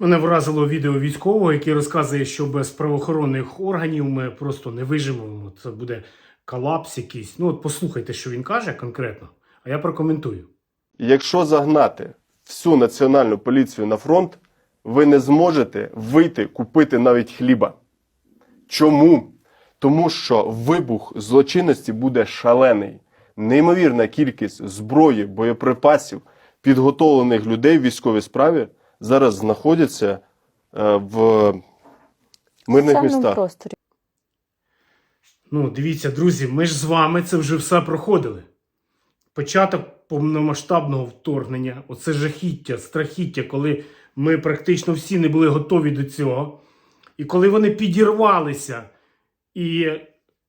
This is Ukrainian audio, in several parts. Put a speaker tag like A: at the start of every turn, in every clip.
A: Мене вразило відео військового, який розказує, що без правоохоронних органів ми просто не виживемо. Це буде колапс якийсь. Ну, от послухайте, що він каже конкретно, а я прокоментую.
B: Якщо загнати всю національну поліцію на фронт, ви не зможете вийти купити навіть хліба. Чому? Тому що вибух злочинності буде шалений. Неймовірна кількість зброї, боєприпасів, підготовлених людей в військовій справі зараз знаходяться е, в мирних містах.
C: просторі.
A: Ну, дивіться, друзі, ми ж з вами це вже все проходили. Початок повномасштабного вторгнення, оце жахіття, страхіття, коли ми практично всі не були готові до цього. І коли вони підірвалися, і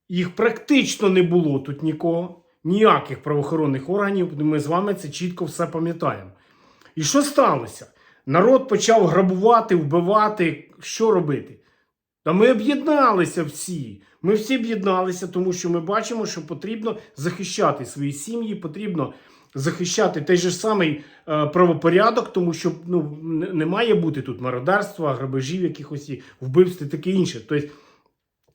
A: їх практично не було тут нікого, ніяких правоохоронних органів, ми з вами це чітко все пам'ятаємо. І що сталося? Народ почав грабувати, вбивати. Що робити? Та ми об'єдналися всі. Ми всі об'єдналися, тому що ми бачимо, що потрібно захищати свої сім'ї, потрібно захищати той же самий е, правопорядок, тому що ну, не, має бути тут мародерства, грабежів, якихось вбивств і таке інше. Тобто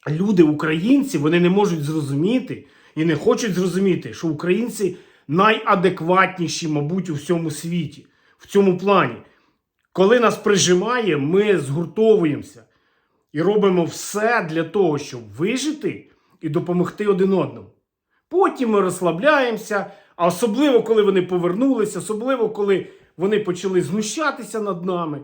A: люди, українці, вони не можуть зрозуміти і не хочуть зрозуміти, що українці найадекватніші, мабуть, у всьому світі, в цьому плані. Коли нас прижимає, ми згуртовуємося і робимо все для того, щоб вижити і допомогти один одному. Потім ми розслабляємося, а особливо, коли вони повернулися, особливо, коли вони почали знущатися над нами,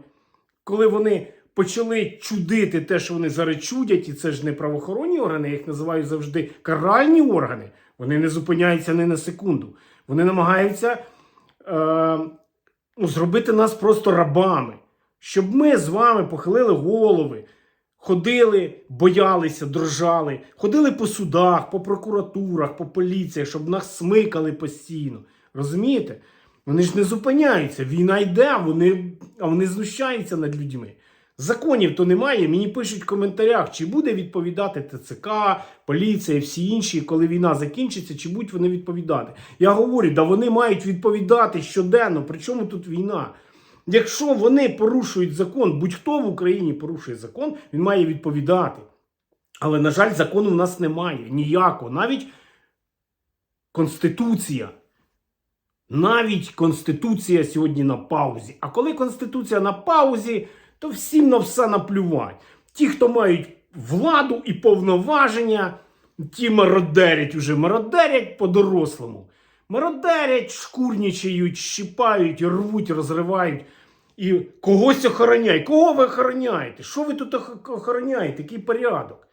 A: коли вони почали чудити те, що вони зараз чудять, і це ж не правоохоронні органи, я їх називаю завжди каральні органи. Вони не зупиняються ні на секунду. Вони намагаються е, ну, зробити нас просто рабами, щоб ми з вами похилили голови, ходили, боялися, дрожали, ходили по судах, по прокуратурах, по поліціях, щоб нас смикали постійно. Розумієте? Вони ж не зупиняються. Війна йде, вони, а вони знущаються над людьми. Законів то немає. Мені пишуть в коментарях, чи буде відповідати ТЦК, поліція і всі інші, коли війна закінчиться, чи будуть вони відповідати. Я говорю, да вони мають відповідати щоденно. Причому тут війна? Якщо вони порушують закон, будь-хто в Україні порушує закон, він має відповідати. Але, на жаль, закону в нас немає ніякого. Навіть Конституція. Навіть Конституція сьогодні на паузі. А коли Конституція на паузі, то всім на все наплювать. Ті, хто мають владу і повноваження, ті мародерять уже мародерять по-дорослому. Мародерять, шкурнічають, щипають, рвуть, розривають. І когось охороняють. Кого ви охороняєте? Що ви тут охороняєте? Який порядок?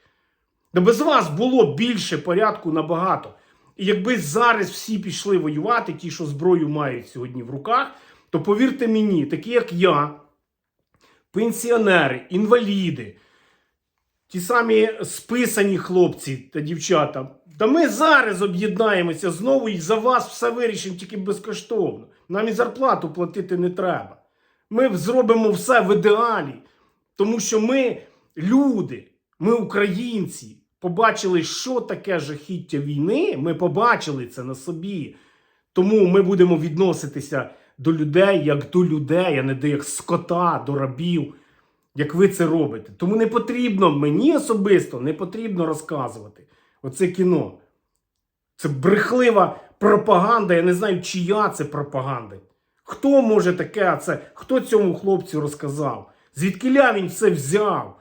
A: Да без вас було більше порядку набагато. І якби зараз всі пішли воювати, ті, що зброю мають сьогодні в руках, то повірте мені, такі як я, пенсіонери, інваліди, ті самі списані хлопці та дівчата, та ми зараз об'єднаємося знову і за вас все вирішимо тільки безкоштовно. Нам і зарплату платити не треба. Ми зробимо все в ідеалі, тому що ми люди, ми українці. Побачили, що таке жахіття війни. Ми побачили це на собі. Тому ми будемо відноситися до людей як до людей, а не до як скота, до рабів, як ви це робите. Тому не потрібно мені особисто не потрібно розказувати оце кіно. Це брехлива пропаганда. Я не знаю, чия це пропаганда. Хто може таке, це хто цьому хлопцю розказав? Звідкиля він все взяв?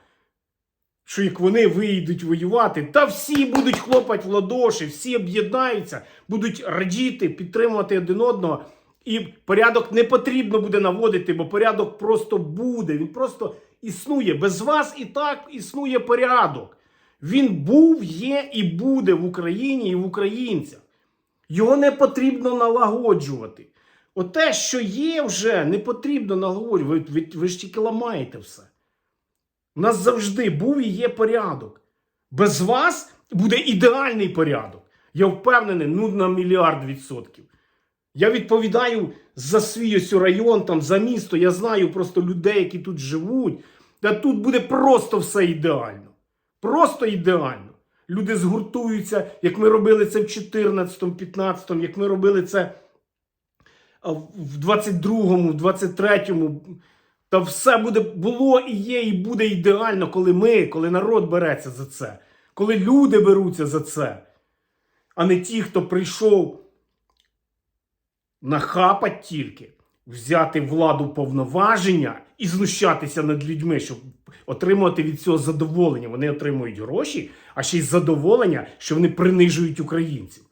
A: Що як вони вийдуть воювати, та всі будуть хлопати в ладоші, всі об'єднаються, будуть радіти, підтримувати один одного. І порядок не потрібно буде наводити, бо порядок просто буде. Він просто існує. Без вас і так існує порядок. Він був, є і буде в Україні і в українцях. Його не потрібно налагоджувати. Оте, що є вже, не потрібно налагоджувати. Ви, ви, ви ж тільки ламаєте все. У нас завжди був і є порядок. Без вас буде ідеальний порядок. Я впевнений, ну на мільярд відсотків. Я відповідаю за свій ось район, там, за місто. Я знаю просто людей, які тут живуть. Та тут буде просто все ідеально. Просто ідеально. Люди згуртуються, як ми робили це в 14-15, як ми робили це в 22-му, в 23-му. Та все буде було і є, і буде ідеально, коли ми, коли народ береться за це, коли люди беруться за це, а не ті, хто прийшов нахапать тільки, взяти владу повноваження і знущатися над людьми, щоб отримувати від цього задоволення. Вони отримують гроші, а ще й задоволення, що вони принижують українців.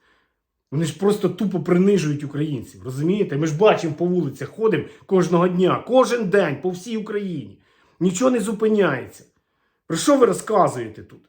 A: Вони ж просто тупо принижують українців. Розумієте? Ми ж бачимо по вулицях, ходимо кожного дня, кожен день по всій Україні. Нічого не зупиняється. Про що ви розказуєте тут?